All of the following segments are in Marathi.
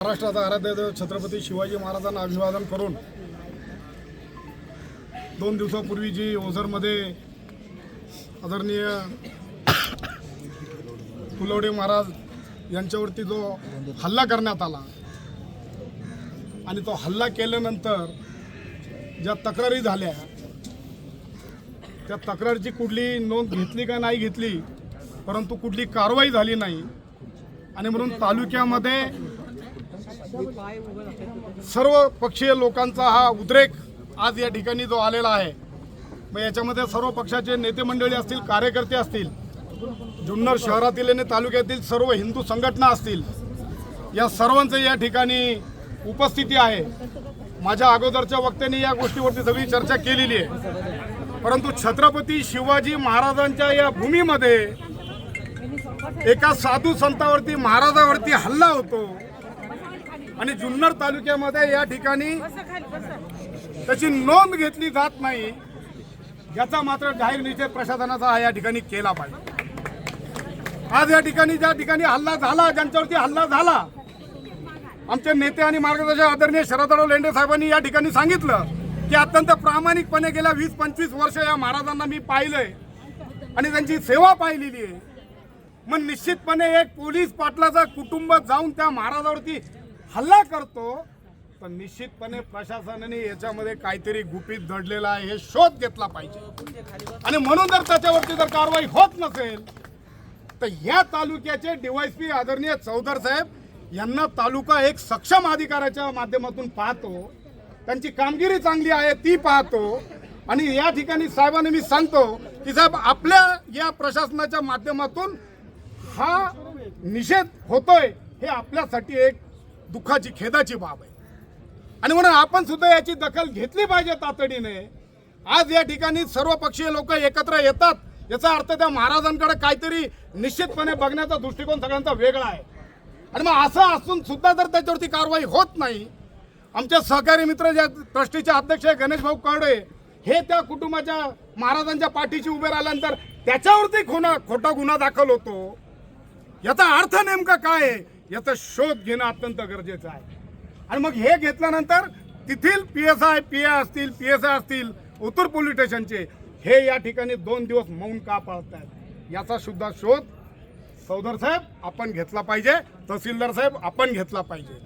महाराष्ट्राचा आराध्य छत्रपती शिवाजी महाराजांना अभिवादन करून दोन दिवसापूर्वी जी ओझरमध्ये आदरणीय फुलवडे महाराज यांच्यावरती जो हल्ला करण्यात आला आणि तो हल्ला केल्यानंतर ज्या तक्रारी झाल्या त्या तक्रारीची कुठली नोंद घेतली का नाही घेतली परंतु कुठली कारवाई झाली नाही आणि म्हणून तालुक्यामध्ये सर्व पक्षीय लोकांचा हा उद्रेक आज या ठिकाणी जो आलेला आहे मग याच्यामध्ये सर्व पक्षाचे नेते मंडळी असतील कार्यकर्ते असतील जुन्नर शहरातील आणि तालुक्यातील सर्व हिंदू संघटना असतील या सर्वांचं या ठिकाणी उपस्थिती आहे. माझ्या अगोदरच्या वक्त्यांनी या गोष्टीवरती सगळी चर्चा केलेली आहे. परंतु छत्रपती शिवाजी महाराजांच्या या भूमीमध्ये एका साधू संतावरती महाराजावरती हल्ला होतो. आणि जुन्नर तालुक्यामध्ये या ठिकाणी त्याची नोंद घेतली जात नाही याचा मात्र जाहीर निषेध प्रशासनाचा हा या ठिकाणी केला पाहिजे. आज या ठिकाणी ज्या ठिकाणी हल्ला झाला ज्यांच्यावरती हल्ला झाला आमचे नेते आणि मार्गदर्शक आदरणीय शरदराव लेंडे साहेबांनी या ठिकाणी सांगितलं की अत्यंत प्रामाणिकपणे गेल्या वीस पंचवीस वर्ष या महाराजांना मी पाहिलंय आणि त्यांची सेवा पाहिलेली आहे. मग निश्चितपणे एक पोलीस पाटलाचा कुटुंब जाऊन त्या महाराजावरती हल्ला करतो तर निश्चितपणे प्रशासनाने याच्यामध्ये काहीतरी गुपित दडलेलं आहे हे शोध घेतला पाहिजे. आणि म्हणून जर त्याच्यावरती जर कारवाई होत नसेल तर या तालुक्याचे डीवायसपी आदरणीय चौधर साहेब यांना तालुका एक सक्षम अधिकाऱ्याच्या माध्यमातून पाहतो. त्यांची कामगिरी चांगली आहे ती पाहतो. आणि या ठिकाणी साहेबांनी मी सांगतो की साहेब आपल्या या प्रशासनाच्या माध्यमातून हा निषेध होतोय हे आपल्यासाठी एक दुःखाची खेदाची बाब आहे. आणि म्हणून आपण सुद्धा याची दखल घेतली पाहिजे तातडीने. आज या ठिकाणी सर्वपक्षीय लोक एकत्र येतात. याचा अर्थ त्या महाराजांकडे काहीतरी निश्चितपणे बघण्याचा दृष्टिकोन सगळ्यांचा वेगळा आहे. आणि मग असं असून सुद्धा जर त्याच्यावरती कारवाई होत नाही आमच्या सहकारी मित्र ज्या ट्रस्टीचे अध्यक्ष आहे गणेश भाऊ कर्डे हे त्या कुटुंबाच्या महाराजांच्या पाठीशी उभे राहिल्यानंतर त्याच्यावरती खुना खोटा गुन्हा दाखल होतो. याचा अर्थ नेमका काय आहे? याचा शोध घेणं अत्यंत गरजेचं आहे. आणि मग हे घेतल्यानंतर तेथील P S I P I असतील पी एस आय असतील उत्तर पोलीस स्टेशनचे हे या ठिकाणी दोन दिवस मौन का पाळत आहेत याचा सुद्धा शोध सौदर साहेब आपण घेतला पाहिजे तहसीलदार साहेब आपण घेतला पाहिजे.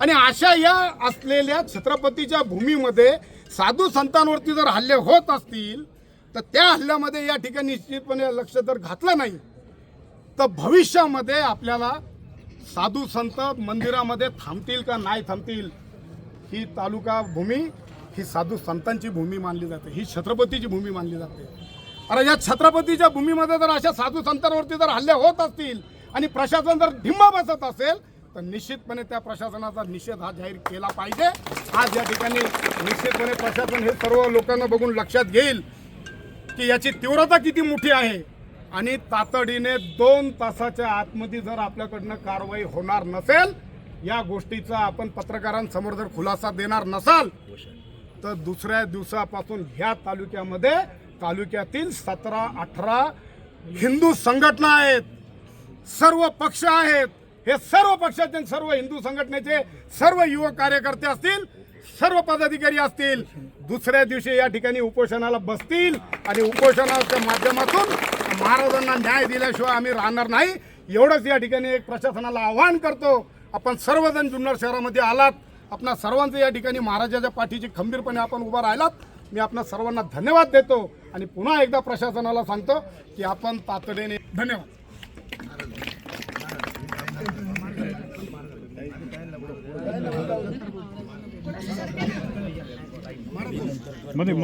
आणि अशा या असलेल्या छत्रपतीच्या भूमीमध्ये साधू संतांवरती जर हल्ले होत असतील तर त्या हल्ल्यामध्ये या ठिकाणी निश्चितपणे लक्ष जर घातलं नाही तर भविष्यामध्ये आपल्याला साधू संत मंदिरामध्ये थांबतील का नाही थांबतील ही तालुका भूमी ही साधू संतांची भूमी मानली जाते ही छत्रपतीची भूमी मानली जाते. अरे या छत्रपतीच्या भूमीमध्ये जर अशा साधू संतांवरती जर हल्ले होत असतील आणि प्रशासन जर ढिंबा बसत असेल तर निश्चितपणे त्या प्रशासनाचा निषेध हा जाहीर केला पाहिजे. आज या ठिकाणी निश्चितपणे प्रशासन हे सर्व लोकांना बघून लक्षात घेईल की याची तीव्रता किती मोठी आहे. आणि तातडीने दोन तासाच्या आतमध्ये जर आपल्याकडनं कारवाई होणार नसेल या गोष्टीचा आपण पत्रकारांसमोर जर खुलासा देणार नसाल तर दुसऱ्या दिवसापासून ह्या तालुक्यामध्ये तालुक्यातील सतरा अठरा हिंदू संघटना आहेत सर्व पक्ष आहेत हे सर्व पक्षाचे सर्व हिंदू संघटनेचे सर्व युवक कार्यकर्ते असतील सर्व पदाधिकारी असतील दुसऱ्या दिवशी या ठिकाणी उपोषणाला बसतील आणि उपोषणाच्या माध्यमातून महाराजांना न्याय दिल्याशिवाय आम्ही राहणार नाही. एवढंच या ठिकाणी एक प्रशासनाला आवाहन करतो. आपण सर्वजण जुन्नर शहरामध्ये आलात. आपणा सर्वांचं या ठिकाणी महाराजाच्या पाठीची खंबीरपणे आपण उभा राहिलात. मी आपणा सर्वांना धन्यवाद देतो. आणि पुन्हा एकदा प्रशासनाला सांगतो की आपण तातडीने धन्यवाद. मध्ये